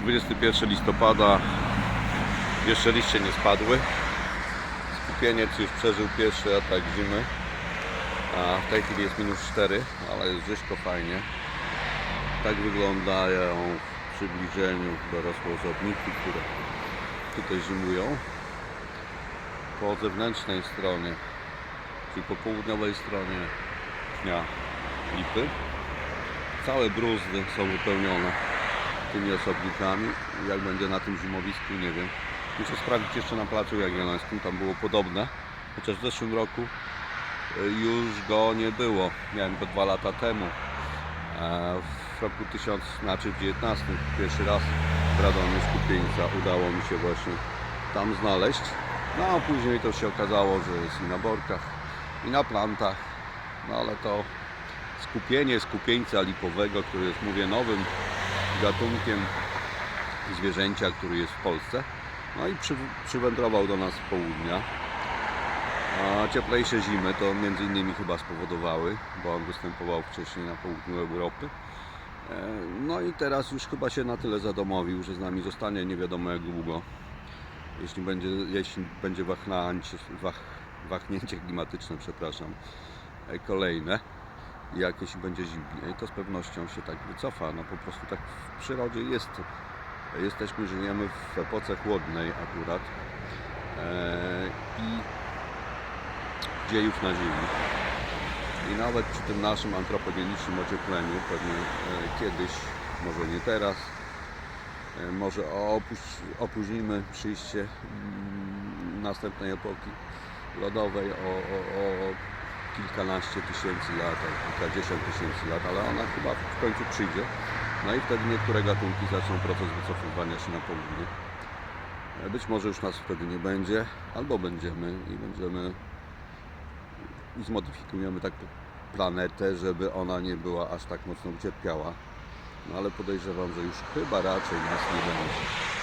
21 listopada. Jeszcze liście nie spadły. Skupieniec już przeżył pierwszy atak zimy. A w tej chwili jest minus 4, ale jest rzeźko fajnie. Tak wyglądają w przybliżeniu dorosłe osobniki, które tutaj zimują. Po zewnętrznej stronie, czyli po południowej stronie pnia lipy, całe bruzdy są wypełnione tymi osobnikami. Jak będzie na tym zimowisku, nie wiem. Muszę sprawdzić jeszcze na Placu Jagiellońskim, tam było podobne, chociaż w zeszłym roku y, już go nie było. Miałem go dwa lata temu. W roku 1000, znaczy w 19 pierwszy raz w Radomiu Skupieńca udało mi się właśnie tam znaleźć. No a później to się okazało, że jest i na borkach, i na plantach. No ale to skupienie skupieńca lipowego, który jest, mówię, nowym gatunkiem zwierzęcia, który jest w Polsce. No i przy, przywędrował do nas z południa. A cieplejsze zimy to między innymi chyba spowodowały, bo on występował wcześniej na południu Europy. E, No i teraz już chyba się na tyle zadomowił, że z nami zostanie nie wiadomo jak długo. Jeśli będzie, jeśli będzie wach, wahnięcie klimatyczne, przepraszam, e, kolejne, jak jeśli będzie zimniej, to z pewnością się tak wycofa. No po prostu tak w przyrodzie jest. Jesteśmy, żyjemy w epoce chłodnej akurat e, i dziejów na ziemi. I nawet przy tym naszym antropogenicznym ociepleniu, pewnie e, kiedyś, może nie teraz, e, może opóźnimy przyjście mm, następnej epoki lodowej o, o, o kilkanaście tysięcy lat, kilkadziesiąt tysięcy lat, ale ona chyba w końcu przyjdzie. No i wtedy niektóre gatunki zaczną proces wycofywania się na południe. Być może już nas wtedy nie będzie, albo będziemy i będziemy i zmodyfikujemy tak planetę, żeby ona nie była aż tak mocno ucierpiała. No ale podejrzewam, że już chyba raczej nas nie będzie.